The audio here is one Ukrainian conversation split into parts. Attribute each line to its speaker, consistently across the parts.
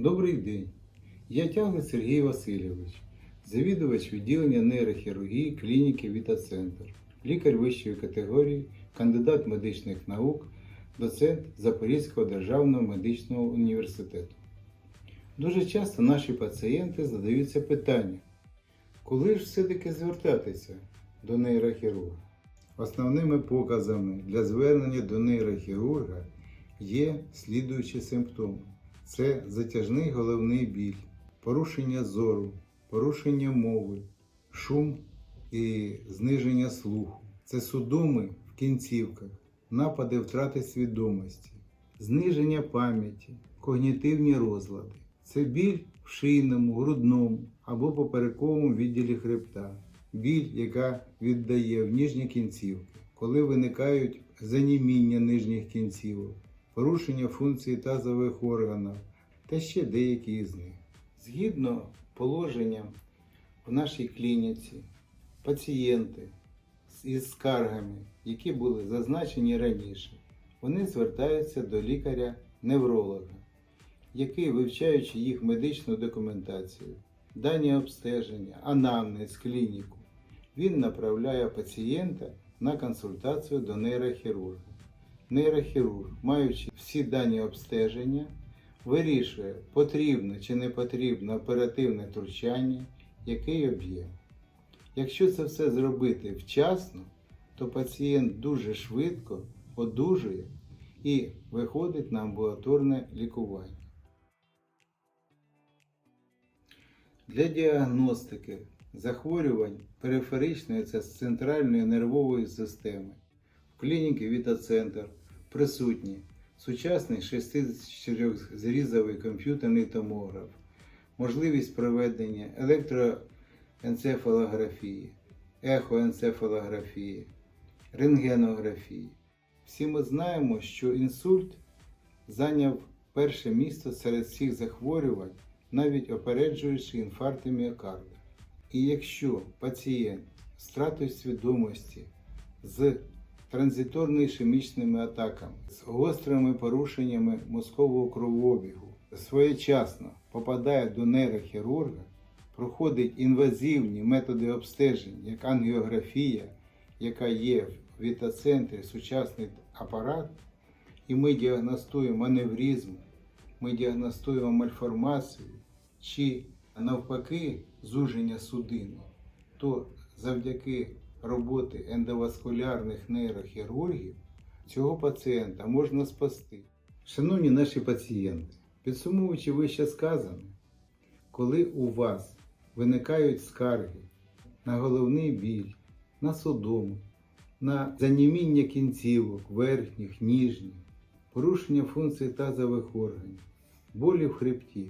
Speaker 1: Добрий день. Я тяглий Сергій Васильович, завідувач відділення нейрохірургії клініки Вітацентр, лікар вищої категорії, кандидат медичних наук, доцент Запорізького державного медичного університету. Дуже часто наші пацієнти задаються питанням, коли ж все-таки звертатися до нейрохірурга? Основними показами для звернення до нейрохірурга є слідуючі симптоми: це затяжний головний біль, порушення зору, порушення мови, шум і зниження слуху, це судоми в кінцівках, напади втрати свідомості, зниження пам'яті, когнітивні розлади, це біль в шийному, грудному або поперековому відділі хребта, біль, яка віддає в ніжні кінцівки, коли виникають заніміння нижніх кінцівок, порушення функції тазових органів та ще деякі із них. Згідно положенням в нашій клініці, пацієнти з- із скаргами, які були зазначені раніше, вони звертаються до лікаря-невролога, який, вивчаючи їх медичну документацію, дані обстеження, анамнез, клініку, він направляє пацієнта на консультацію до нейрохірурга. Нейрохірург, маючи всі дані обстеження, вирішує, потрібно чи не потрібно оперативне втручання, який об'єм. Якщо це все зробити вчасно, то пацієнт дуже швидко одужує і виходить на амбулаторне лікування. Для діагностики захворювань периферичної та центральної нервової системи в клініці Вітацентр присутні сучасний 64-зрізовий комп'ютерний томограф, можливість проведення електроенцефалографії, ехоенцефалографії, рентгенографії. Всі ми знаємо, що інсульт зайняв перше місце серед всіх захворювань, навіть опереджуючи інфаркти міокарда. І якщо пацієнт з втратою свідомості, з транзиторно ішемічними атаками, з гострими порушеннями мозкового кровообігу. Своєчасно попадає до нейрохірурга, проходить інвазивні методи обстежень, як ангіографія, яка є в вітацентрі сучасний апарат, і ми діагностуємо аневризм, ми діагностуємо мальформацію чи навпаки зуження судини, то завдяки роботи ендоваскулярних нейрохірургів цього пацієнта можна спасти. Шановні наші пацієнти, підсумовуючи вище сказане, коли у вас виникають скарги на головний біль, на судому, на заніміння кінцівок, верхніх, ніжніх, порушення функцій тазових органів, болі в хребті,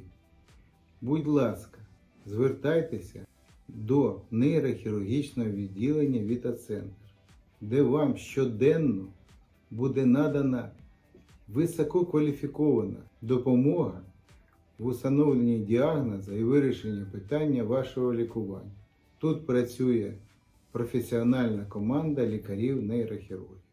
Speaker 1: будь ласка, звертайтеся до нейрохірургічного відділення Вітацентр, де вам щоденно буде надана висококваліфікована допомога в установленні діагнозу і вирішенні питання вашого лікування. Тут працює професіональна команда лікарів-нейрохірургів.